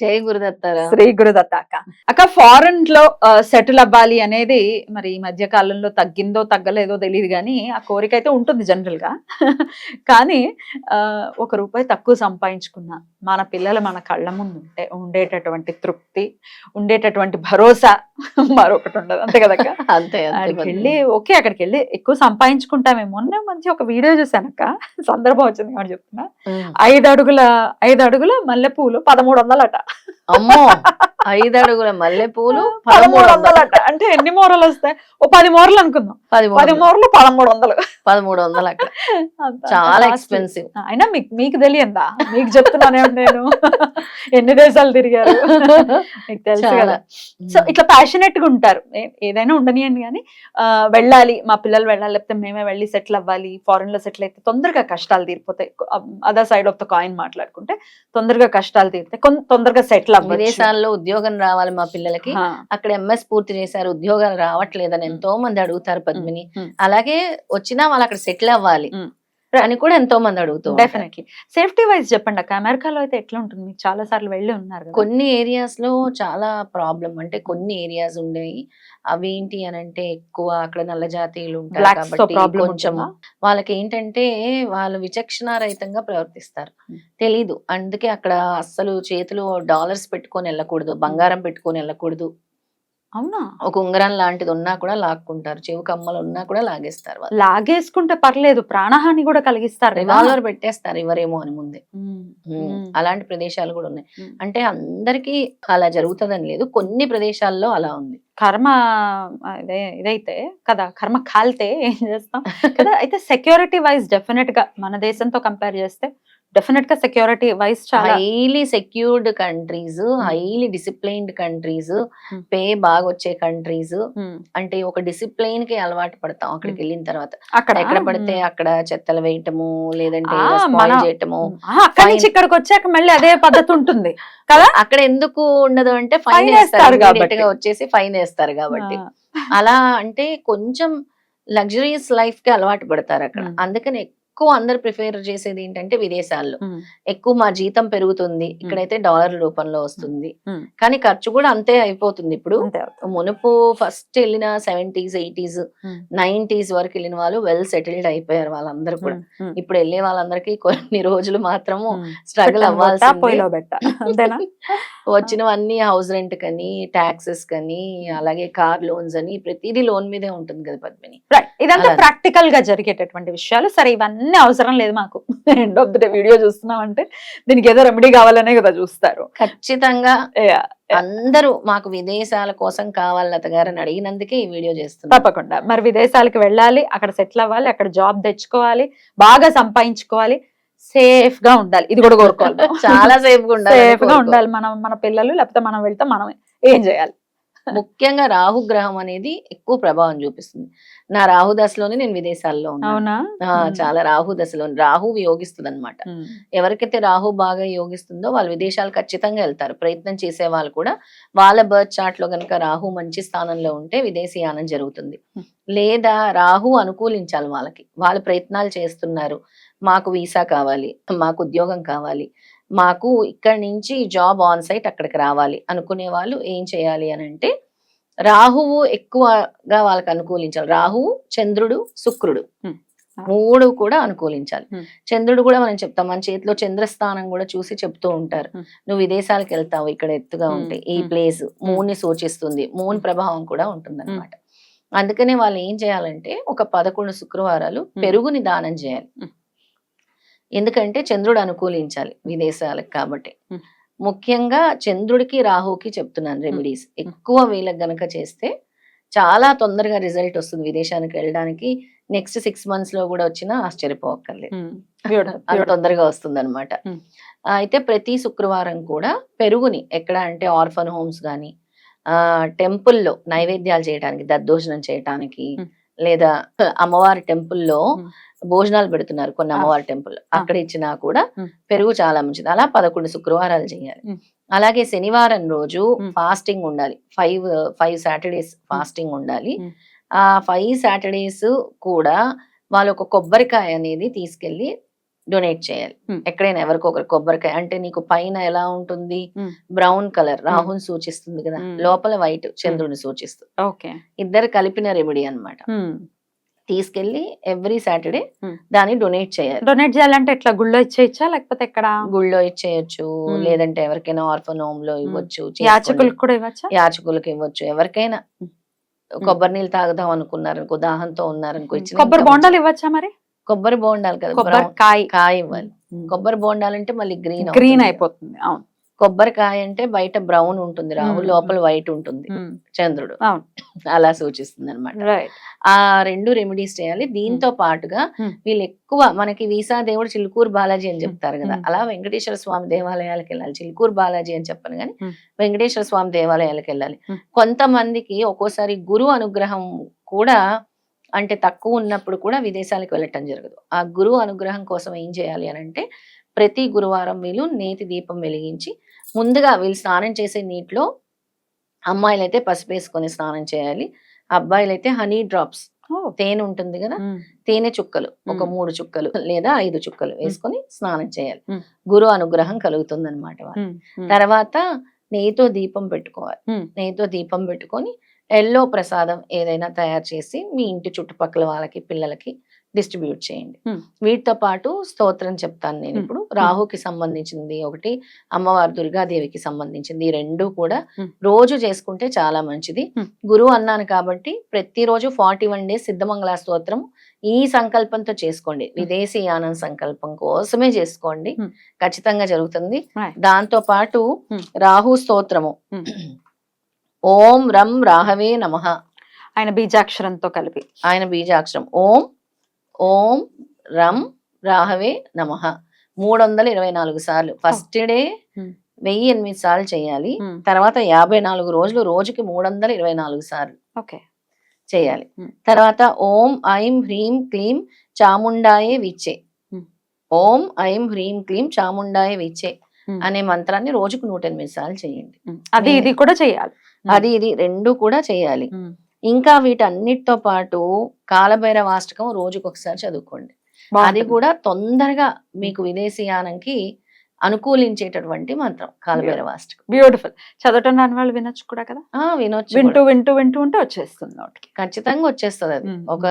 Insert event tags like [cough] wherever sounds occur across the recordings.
జై గురుదత్తారా. శ్రీ గురుదత్త అక్క అక్క ఫారెన్లో సెటిల్ అవ్వాలి అనేది మరి ఈ మధ్య కాలంలో తగ్గిందో తగ్గలేదో తెలియదు కానీ ఆ కోరిక అయితే ఉంటుంది జనరల్గా [laughs] కానీ ఆ, ఒక రూపాయి తక్కువ సంపాదించుకున్నా మన పిల్లలు మన కళ్ళ ముందు ఉంటే ఉండేటటువంటి తృప్తి ఉండేటటువంటి భరోసా [laughs] మరొకటి ఉండదు. అంతే కదక్క [laughs] అంతే అంతే అక్కడికి. వెళ్ళి ఓకే అక్కడికి వెళ్ళి ఎక్కువ సంపాదించుకుంటామే మొన్న మంచి ఒక వీడియో చూసానక్క [laughs] సందర్భం వచ్చింది కాబట్టి చెప్తున్నా. ఐదు అడుగుల ఐదు అడుగుల మల్లెపూలు పదమూడు వందలట అమ్మో! ఐదు అడుగుల మల్లె పూలు పదమూడు వందలట అంటే ఎన్ని మూరలు వస్తాయి? ఓ పది మూరలు అనుకుందాం. పది పది మూరలు పదమూడు వందలు పదమూడు వందలు అక్కడ చాలా. ఎక్స్పెన్సివ్ అయినా మీకు మీకు తెలియందా? మీకు చెప్తున్నానే నేను. ఎన్ని దేశాలు తిరిగారు? [laughs] మీకు తెలుసు కదా. సో ఇట్లా ప్యాషనెట్గా ఉంటారు. ఏదైనా ఉండనియండి కానీ ఆ, వెళ్ళాలి. మా పిల్లలు వెళ్ళాలి. లేకపోతే మేమే వెళ్ళి సెటిల్ అవ్వాలి. ఫారెన్లో సెటిల్ అయితే తొందరగా కష్టాలు తీరిపోతాయి. Other side of the coin మాట్లాడుకుంటే తొందరగా కష్టాలు తీరుతాయి. కొన్- తొందరగా సెటిల్ అవ్వాలి విదేశాల్లో ఉద్యోగం రావాలి మా పిల్లలకి. అక్కడ ఎంఎస్ పూర్తి చేశారు. ఉద్యోగాలు రావట్లేదని ఎంతో మంది అడుగుతారు పద్మిని. అలాగే వచ్చినా వాళ్ళు అక్కడ సెటిల్ అవ్వాలి. అని కూడా ఎంతో మంది అడుగుతూ. డెఫినెట్లీ సేఫ్టీ వైజ్ చెప్పండి అక్క. అమెరికాలో అయితే ఎట్లా ఉంటుంది? మీకు చాలా సార్లు వెళ్ళి ఉన్నారు కొన్ని ఏరియాస్లో చాలా ప్రాబ్లం అంటే కొన్ని ఏరియాస్ ఉండేవి. అవి ఏంటి అని అంటే ఎక్కువ అక్కడ నల్ల జాతీయులు ఉంటారు కాబట్టి కొంచెం వాళ్ళకి ఏంటంటే వాళ్ళు విచక్షణారహితంగా ప్రవర్తిస్తారు. Hmm. తెలీదు. అందుకే అక్కడ అస్సలు చేతిలో డాలర్స్ పెట్టుకొని వెళ్ళకూడదు బంగారం పెట్టుకొని వెళ్ళకూడదు. అవునా? ఒక ఉంగరం లాంటిది ఉన్నా కూడా లాక్కుంటారు. చెవు కమ్మలు ఉన్నా కూడా లాగేస్తారు వాళ్ళు. లాగేసుకుంటే పర్లేదు. ప్రాణహాని కూడా కలిగిస్తారు. రివాల్వర్ పెట్టేస్తారు ఇవరేమో అని ముందే. అలాంటి ప్రదేశాలు కూడా ఉన్నాయి. అంటే అందరికీ అలా జరుగుతుందని లేదు. కొన్ని ప్రదేశాల్లో అలా ఉంది. కర్మ ఇదే ఇదైతే కదా కర్మ కాలితే ఏం చేస్తాం? కదా అయితే సెక్యూరిటీ వైజ్ డెఫినెట్గా మన దేశంతో కంపేర్ చేస్తే డెఫినెట్గా సెక్యూరిటీ వైజ్ చాలా highly secured countries highly disciplined countries Hmm. Pay బాగా వచ్చే కంట్రీస్ అంటే ఒక డిసిప్లైన్కి అలవాటు పడతాం అక్కడికి Hmm. వెళ్ళిన తర్వాత. అక్కడ? ఎక్కడ పడితే ఉమ్, అక్కడ చెత్తలు వేయటము లేదంటే చేయటము ఆ, అక్కడి నుంచి. ఇక్కడికి వచ్చాక మళ్ళీ అదే పద్ధతి ఉంటుంది అక్కడ ఎందుకు ఉండదు అంటే ఫైన్ వేస్తారు. కాబట్టి. వచ్చేసి ఫైన్ వేస్తారు కాబట్టి. అలా అంటే కొంచెం లగ్జరీస్ లైఫ్కి అలవాటు పడతారు అక్కడ. Hmm. అందుకని ఎక్కువ అందరు ప్రిఫేర్ చేసేది ఏంటంటే విదేశాల్లో. ఎక్కువ మా జీతం పెరుగుతుంది. ఇక్కడైతే డాలర్ రూపంలో వస్తుంది. కానీ ఖర్చు కూడా అంతే అయిపోతుంది ఇప్పుడు. మునుపు ఫస్ట్ వెళ్ళిన సెవెంటీస్ ఎయిటీస్. నైన్టీస్ వరకు వెళ్ళిన వాళ్ళు వెల్ సెటిల్డ్ అయిపోయారు వాళ్ళందరూ కూడా. ఇప్పుడు వెళ్ళే వాళ్ళందరికీ కొన్ని రోజులు మాత్రము. స్ట్రగుల్ అవ్వాల్సిందే. అంతేనా? [laughs] వచ్చినవన్నీ హౌస్ రెంట్ కని టాక్సెస్ కని అలాగే కార్ లోన్స్ అని ప్రతిదీ లోన్ మీదే ఉంటుంది కదా పద్మిని. ఇదంతా. ప్రాక్టికల్గా జరిగేటటువంటి విషయాలు. సరే ఇవన్నీ అవసరం లేదు మాకు. End of the day video చూస్తున్నాం అంటే దీనికి ఏదో రెమెడీ కావాలనే కదా చూస్తారు. ఖచ్చితంగా. అందరూ మాకు విదేశాల కోసం కావాలి లత గారని అడిగినందుకే ఈ వీడియో చేస్తున్నారు తప్పకుండా. మరి విదేశాలకు వెళ్ళాలి అక్కడ సెటిల్ అవ్వాలి అక్కడ జాబ్ తెచ్చుకోవాలి బాగా సంపాదించుకోవాలి సేఫ్గా ఉండాలి. ఇది కూడా కోరుకోవాలి. చాలా సేఫ్గా ఉండాలని సేఫ్గా. ఉండాలి. మనం మన పిల్లలు లేకపోతే మనం వెళ్తే మనం ఏం చేయాలి? ముఖ్యంగా రాహు గ్రహం అనేది ఎక్కువ ప్రభావం చూపిస్తుంది. నా రాహు దశలోనే నేను విదేశాల్లో ఉన్నాను చాలా రాహు దశలో రాహు యోగిస్తుంది అనమాట ఎవరికైతే రాహు బాగా యోగిస్తుందో వాళ్ళు విదేశాలు ఖచ్చితంగా వెళ్తారు. ప్రయత్నం చేసే వాళ్ళు కూడా వాళ్ళ బర్త్ చార్ట్లో గనక రాహు మంచి స్థానంలో ఉంటే విదేశీయానం జరుగుతుంది. లేదా రాహు అనుకూలించాలి వాళ్ళకి. వాళ్ళు ప్రయత్నాలు చేస్తున్నారు. మాకు వీసా కావాలి మాకు ఉద్యోగం కావాలి మాకు ఇక్కడి నుంచి జాబ్ ఆన్ సైట్ అక్కడికి రావాలి. అనుకునే వాళ్ళు ఏం చేయాలి అని అంటే రాహువు ఎక్కువగా వాళ్ళకి అనుకూలించాలి. రాహువు చంద్రుడు శుక్రుడు. మూడు కూడా అనుకూలించాలి. చంద్రుడు కూడా మనం చెప్తాం. మన చేతిలో చంద్రస్థానం కూడా చూసి చెప్తూ ఉంటారు. నువ్వు విదేశాలకు వెళ్తావు ఇక్కడ ఎత్తుగా. ఉంటే ఈ. ప్లేస్ మూన్ని సూచిస్తుంది. మూన్ ప్రభావం కూడా ఉంటుంది అందుకనే వాళ్ళు ఏం చేయాలంటే ఒక పదకొండు శుక్రవారాలు పెరుగుని దానం చేయాలి. ఎందుకంటే చంద్రుడు అనుకూలించాలి విదేశాలకు కాబట్టి. ముఖ్యంగా చంద్రుడికి రాహుకి చెప్తున్నాను రెమెడీస్. ఎక్కువ వీళ్ళకి గనక చేస్తే చాలా తొందరగా రిజల్ట్ వస్తుంది విదేశానికి వెళ్ళడానికి. నెక్స్ట్ సిక్స్ మంత్స్లో కూడా వచ్చినా ఆశ్చర్యపోవక్కర్లేదు అంత. తొందరగా వస్తుంది అనమాట అయితే ప్రతి శుక్రవారం కూడా పెరుగుని ఎక్కడ అంటే ఆర్ఫన్ హోమ్స్ కానీ ఆ టెంపుల్లో నైవేద్యాలు చేయడానికి దద్దోజనం చేయటానికి. లేదా అమ్మవారి టెంపుల్లో. భోజనాలు పెడుతున్నారు కొన్ని. అమ్మవారి టెంపుల్ అక్కడ ఇచ్చినా కూడా. పెరుగు చాలా మంచిది అలా పదకొండు శుక్రవారాలు చేయాలి. అలాగే శనివారం రోజు. ఫాస్టింగ్ ఉండాలి ఫైవ్ ఫైవ్ సాటర్డేస్ ఫాస్టింగ్ ఉండాలి. ఆ ఫైవ్ సాటర్డేస్ కూడా వాళ్ళు ఒక కొబ్బరికాయ అనేది తీసుకెళ్ళి డొనేట్ చేయాలి. మ్. ఎక్కడైనా ఎవరికొకరు కొబ్బరికాయ అంటే నీకు పైన ఎలా ఉంటుంది? మ్. బ్రౌన్ కలర్ రాహుని సూచిస్తుంది కదా. లోపల వైట్ చంద్రుని సూచిస్తుంది. ఓకే. ఇద్దరు కలిపిన రెమెడీ అన్నమాట. తీసుకెళ్ళి ఎవ్రీ సాటర్డే. దాన్ని డొనేట్ చేయాలి. డొనేట్ చేయాలంటే ఎట్లా? గుళ్ళో ఇచ్చేయచ్చా? లేకపోతే ఎక్కడ? గుళ్ళో ఇచ్చేయచ్చు. లేదంటే ఎవరికైనా ఆర్ఫన్ హోమ్లో ఇవ్వచ్చు. యాచకులకు కూడా ఇవ్వచ్చా? యాచకులకు ఇవ్వచ్చు. ఎవరికైనా. కొబ్బరి నీళ్ళు తాగుదాం అనుకున్నారు అనుకో దాహంతో ఉన్నారు అనుకో కొబ్బరి బొండాలు ఇవ్వచ్చా మరి. కొబ్బరి బోండాలు కదా కొబ్బరి కాయ. కాయ ఇవ్వాలి. కొబ్బరి బోండాలు అంటే మళ్ళీ గ్రీన్ గ్రీన్ అయిపోతుంది అవును. కొబ్బరికాయ అంటే బయట బ్రౌన్ ఉంటుంది మ్. లోపల వైట్ ఉంటుంది చంద్రుడు. [laughs] అలా సూచిస్తుంది అనమాట ఆ రెండు రెమెడీస్ చేయాలి. దీంతో పాటుగా. వీళ్ళు ఎక్కువ మనకి వీసా దేవుడు చిలుకూరు బాలాజీ అని చెప్తారు కదా. అలా వెంకటేశ్వర స్వామి దేవాలయాలకు వెళ్ళాలి. చిలుకూరు బాలాజీ అని చెప్పను కానీ. వెంకటేశ్వర స్వామి దేవాలయాలకు వెళ్ళాలి. కొంతమందికి ఒక్కోసారి గురు అనుగ్రహం కూడా అంటే తక్కువ ఉన్నప్పుడు కూడా విదేశాలకు వెళ్ళటం జరగదు. ఆ గురువు అనుగ్రహం కోసం ఏం చేయాలి అని అంటే ప్రతి గురువారం వీళ్ళు నేతి దీపం వెలిగించి ముందుగా వీళ్ళు స్నానం చేసే నీటిలో అమ్మాయిలు అయితే పసుపు వేసుకొని స్నానం చేయాలి. అబ్బాయిలు అయితే హనీ డ్రాప్స్. తేనె ఉంటుంది కదా? తేనె చుక్కలు. ఒక. మూడు చుక్కలు లేదా ఐదు చుక్కలు వేసుకొని స్నానం చేయాలి. గురు అనుగ్రహం కలుగుతుంది అనమాట తర్వాత నెయ్యితో దీపం పెట్టుకోవాలి. నెయ్యితో దీపం పెట్టుకొని ఎల్లో ప్రసాదం ఏదైనా తయారు చేసి మీ ఇంటి చుట్టుపక్కల వాళ్ళకి పిల్లలకి డిస్ట్రిబ్యూట్ చేయండి. వీటితో పాటు స్తోత్రం చెప్తాను నేను. ఇప్పుడు రాహుకి సంబంధించింది ఒకటి అమ్మవారు దుర్గాదేవికి సంబంధించింది రెండు కూడా. రోజు చేసుకుంటే చాలా మంచిది. గురువు అన్నాను కాబట్టి ప్రతిరోజు ఫార్టీ వన్ డేస్ సిద్ధమంగళ స్తోత్రం ఈ సంకల్పంతో చేసుకోండి విదేశీ యానం సంకల్పం కోసమే చేసుకోండి. ఖచ్చితంగా జరుగుతుంది. దాంతో పాటు. రాహు స్తోత్రము. ఓం రం రాహవే నమః ఆయన బీజాక్షరంతో కలిపి ఆయన బీజాక్షరం ఓం ఓం రం రాహవే నమః మూడు వందల ఇరవై నాలుగు సార్లు ఫస్ట్ డే. వెయ్యి ఎనిమిది సార్లు చేయాలి. తర్వాత యాభై నాలుగు రోజులు రోజుకి మూడు వందల ఇరవై నాలుగు సార్లు ఓకే చేయాలి. తర్వాత ఓం ఐం హ్రీం క్లీం చాముండాయే విచ్చే. ఓం ఐం హ్రీం క్లీం చాముండాయే విచ్చే. అనే మంత్రాన్ని రోజుకు నూట ఎనిమిది సార్లు చేయండి. అది ఇది కూడా చేయాలి. అది ఇది రెండు కూడా చేయాలి. ఇంకా వీటన్నిటితో పాటు కాలభైరవాష్టకం రోజుకు ఒకసారి చదువుకోండి. అది. కూడా తొందరగా మీకు విదేశీయానంకి అనుకూలించేటటువంటి మంత్రం కాలభైరవాష్టకం బ్యూటిఫుల్ చదవటం రాని వాళ్ళు వినొచ్చు కూడా కదా? వినొచ్చు వింటూ. వింటూ వింటూ ఉంటే వచ్చేస్తుంది నోటికి. ఖచ్చితంగా వచ్చేస్తుంది అది. ఒక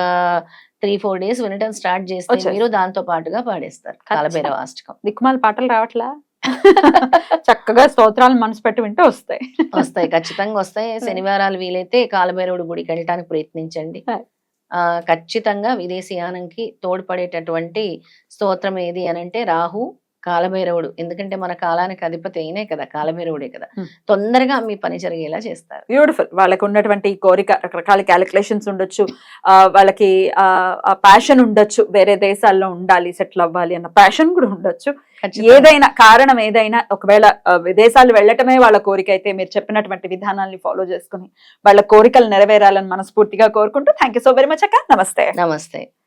త్రీ ఫోర్ డేస్ వినటం స్టార్ట్ చేస్తే. మీరు దాంతో పాటుగా పాడేస్తారు ఖచ్చితంగా. కాలభైరవాష్టకం దిక్కుమాల పాటలు రావట్లా? [laughs] చక్కగా స్తోత్రాలు మనసు పెట్టి వింటే వస్తాయి. వస్తాయి ఖచ్చితంగా వస్తాయి. [laughs] శనివారాలు వీలైతే కాలభైరవుడి గుడికి వెళ్ళటానికి ప్రయత్నించండి. ఖచ్చితంగా విదేశీయానంకి తోడ్పడేటటువంటి స్తోత్రం ఏది అని అంటే రాహు కాలభైరవుడు. ఎందుకంటే మన కాలానికి అధిపతి అయినే కదా కాలభైరవుడే కదా. తొందరగా మీ పని జరిగేలా చేస్తారు. బ్యూటిఫుల్ వాళ్ళకి ఉన్నటువంటి కోరిక రకరకాల క్యాలిక్యులేషన్స్ ఉండొచ్చు. ఆ, వాళ్ళకి ఆ ప్యాషన్ ఉండొచ్చు. వేరే దేశాల్లో ఉండాలి సెటిల్ అవ్వాలి అన్న ప్యాషన్ కూడా ఉండొచ్చు. ఏదైనా కారణం ఏదైనా ఒకవేళ విదేశాలు వెళ్ళటమే వాళ్ళ కోరిక అయితే మీరు చెప్పినటువంటి విధానాల్ని ఫాలో చేసుకుని వాళ్ళ కోరికలు నెరవేరాలని మనస్ఫూర్తిగా కోరుకుంటూ thank you so very much అక్క. నమస్తే. నమస్తే.